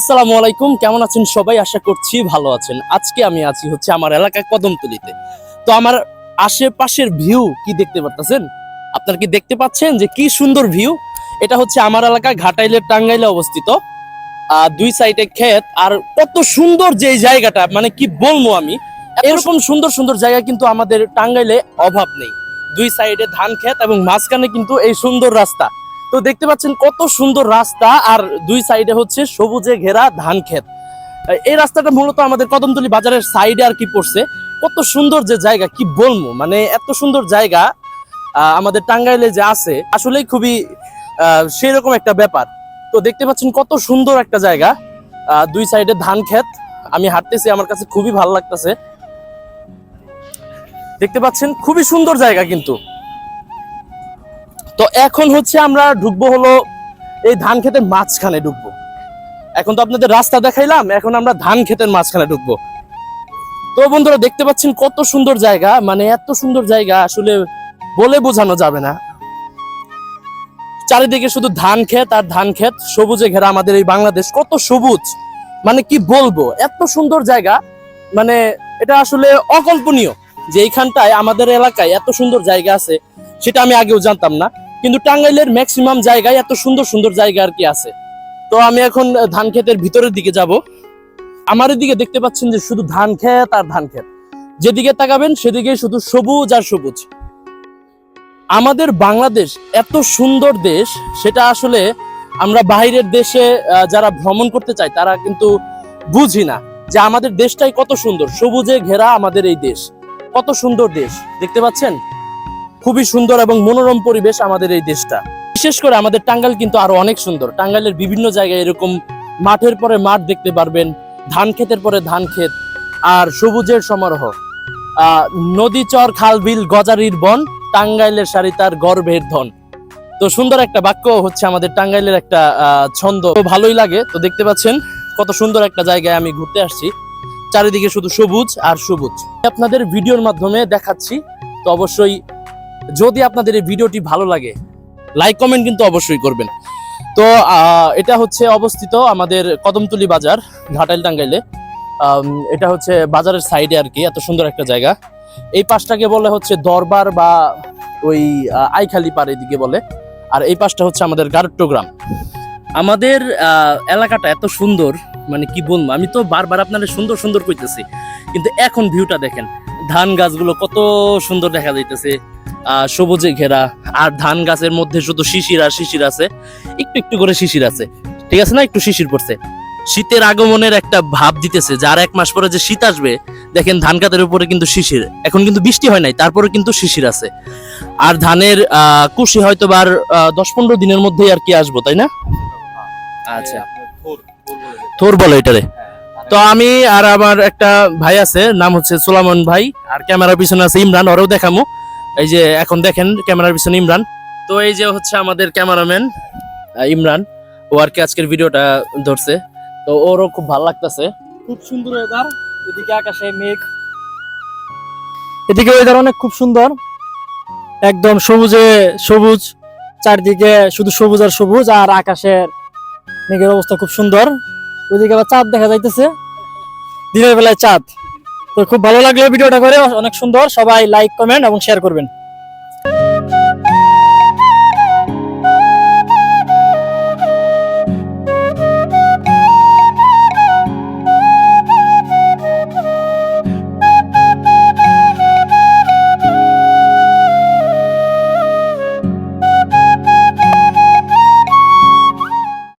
আসসালামু আলাইকুম, কেমন আছেন সবাই? আশা করছি ভালো আছেন। আজকে আমি আছি হচ্ছে আমার এলাকা কদমতলিতে। তো আমার আশেপাশের ভিউ কি দেখতে পাচ্ছেন আপনারা কি দেখতে পাচ্ছেন যে কি সুন্দর ভিউ এটা হচ্ছে আমার এলাকা ঘাটাইলের টাঙ্গাইলে অবস্থিত। দুই সাইডে ক্ষেত, আর কত সুন্দর যে জায়গাটা মানে কি বলব আমি? এরকম সুন্দর সুন্দর জায়গা কিন্তু আমাদের টাঙ্গাইলে অভাব নেই। দুই সাইডে ধান ক্ষেত এবং মাঝখানে কিন্তু এই সুন্দর রাস্তা। তো দেখতে পাচ্ছেন কত সুন্দর রাস্তা, আর দুই সাইডে হচ্ছে সবুজে ঘেরা ধান ক্ষেত। এই রাস্তাটা মূলত আমাদের কদমতলি বাজারের সাইডে আর কি পড়ছে। কত সুন্দর যে জায়গা, কি বলব? মানে এত সুন্দর জায়গা আমাদের টাঙ্গাইলে যে আছে, আসলেই খুবই সেরকম একটা ব্যাপার। তো দেখতে পাচ্ছেন কত সুন্দর একটা জায়গা দুই সাইডে ধান ক্ষেত। আমি হাঁটতেছি, আমার কাছে খুবই ভালো লাগতেছে। দেখতে পাচ্ছেন খুবই সুন্দর জায়গা কিন্তু। তো এখন হচ্ছে আমরা ঢুকবো হলো এই ধান ক্ষেতের মাঝখানে ঢুকবো। এখন তো আপনাদের রাস্তা দেখাইলাম, এখন আমরা ধান ক্ষেতের মাঝখানে ঢুকবো। তো বন্ধুরা, দেখতে পাচ্ছেন কত সুন্দর জায়গা মানে এত সুন্দর জায়গা, আসলে বলে বোঝানো যাবে না। চারিদিকে শুধু ধান ক্ষেত আর ধান ক্ষেত, সবুজে ঘেরা আমাদের এই বাংলাদেশ, কত সবুজ। মানে কি বলব, এত সুন্দর জায়গা মানে এটা আসলে অকল্পনীয় যে এইখানটায় আমাদের এলাকায় এত সুন্দর জায়গা আছে, সেটা আমি আগেও জানতাম না। কিন্তু টাঙ্গাইলের ম্যাক্সিমাম জায়গায় এত সুন্দর সুন্দর জায়গা আর কি আছে। তো আমি এখন ধান ক্ষেতের ভিতরের দিকে যাব। আমার দিকে দেখতে পাচ্ছেন যে শুধু ধান ক্ষেত আর ধান ক্ষেত। যেদিকে তাকাবেন সেদিকে শুধু সবুজ আর সবুজ। আমাদের বাংলাদেশ এত সুন্দর দেশ, সেটা আসলে আমরা বাইরের দেশে যারা ভ্রমণ করতে চাই তারা কিন্তু বুঝি না যে আমাদের দেশটাই কত সুন্দর। সবুজে ঘেরা আমাদের এই দেশ। কত সুন্দর দেশ। দেখতে পাচ্ছেন? খুবই সুন্দর এবং মনোরম পরিবেশ আমাদের এই দেশটা। বিশেষ করে আমাদের টাঙ্গাইল কিন্তু আরও অনেক সুন্দর। টাঙ্গাইলের বিভিন্ন জায়গায় এরকম মাঠের পরে মাঠ দেখতে পারবেন, ধান ক্ষেতের পরে ধান ক্ষেত আর সবুজের সমারোহ। নদী চর, খাল, বিল, গজারির বন, টাঙ্গাইলের সারি তার গর্ভের ধন। তো সুন্দর একটা বাক্য হচ্ছে আমাদের টাঙ্গাইলের একটা ছন্দ। তো ভালোই লাগে। তো দেখতে পাচ্ছেন কত সুন্দর একটা জায়গায় আমি ঘুরতে আসছি। চারিদিকে শুধু সবুজ আর সবুজ। আপনাদের ভিডিওর মাধ্যমে দেখাচ্ছি। তো অবশ্যই যদি আপনাদের এই ভিডিওটি ভালো লাগে লাইক কমেন্ট কিন্তু অবশ্যই করবেন। তো এটা হচ্ছে অবস্থিত আমাদের কদমতলি বাজার ঘাটাইল টাঙ্গাইলে এটা হচ্ছে বাজারের সাইডে আর কি, এত সুন্দর একটা জায়গা। এই পাশটাকে বলে হচ্ছে দরবার বা ওই আইখালি পাড় এদিকে বলে। আর এই পাশটা হচ্ছে আমাদের গারট্ট গ্রাম। আমাদের এলাকাটা এত সুন্দর মানে কি বলব, আমি তো বারবার আপনাদের সুন্দর সুন্দর কইতেছি, কিন্তু এখন ভিউটা দেখেন, ধান গাছগুলো কত সুন্দর দেখা যাইতেছে। সবুজে ঘেরা আর ধান গাছের মধ্যে শুধু শিশির আর শিশির আছে একটু একটু করে শিশির আছে। ঠিক আছে না? একটু শিশির পড়ছে। শীতের আগমনের একটা ভাব দিতেছে যার এক মাস পরে যে শীত আসবে দেখেন ধান গাছের উপরে কিন্তু শিশির এখন কিন্তু বৃষ্টি হয় নাই তারপরে কিন্তু শিশির আছে। আর ধানের আহ, কুশি হয়তো বা আর আহ, দশ পনেরো দিনের মধ্যেই আর কি আসব তাই না? আচ্ছা। থোর বলে এটারে। তো আমি আর আমার একটা ভাই আছে নাম হচ্ছে সোলামন ভাই আর ক্যামেরার পিছনে আছে ইমরান ওরাও দেখামু। এই যে এখন দেখেন ক্যামেরার পিছনে ইমরান। তো এই যে হচ্ছে আমাদের ক্যামেরাম্যান ইমরান ও আর কি আজকের ভিডিওটা ধরছে। তো ওরও খুব ভালো লাগতেছে। খুব সুন্দর ওয়েদার এদিকে আকাশে মেঘ। এদিকে ওয়েদার অনেক খুব সুন্দর। একদম সবুজে সবুজ চারদিকে শুধু সবুজ আর সবুজ আর আকাশের মেঘের অবস্থা খুব সুন্দর। ওইদিকে আবার চাঁদ দেখা যাইতেছে। দিনের বেলায় চাঁদ। তো খুব ভালো লাগল ভিডিওটা করে অনেক সুন্দর। সবাই লাইক কমেন্ট এবং শেয়ার করবেন।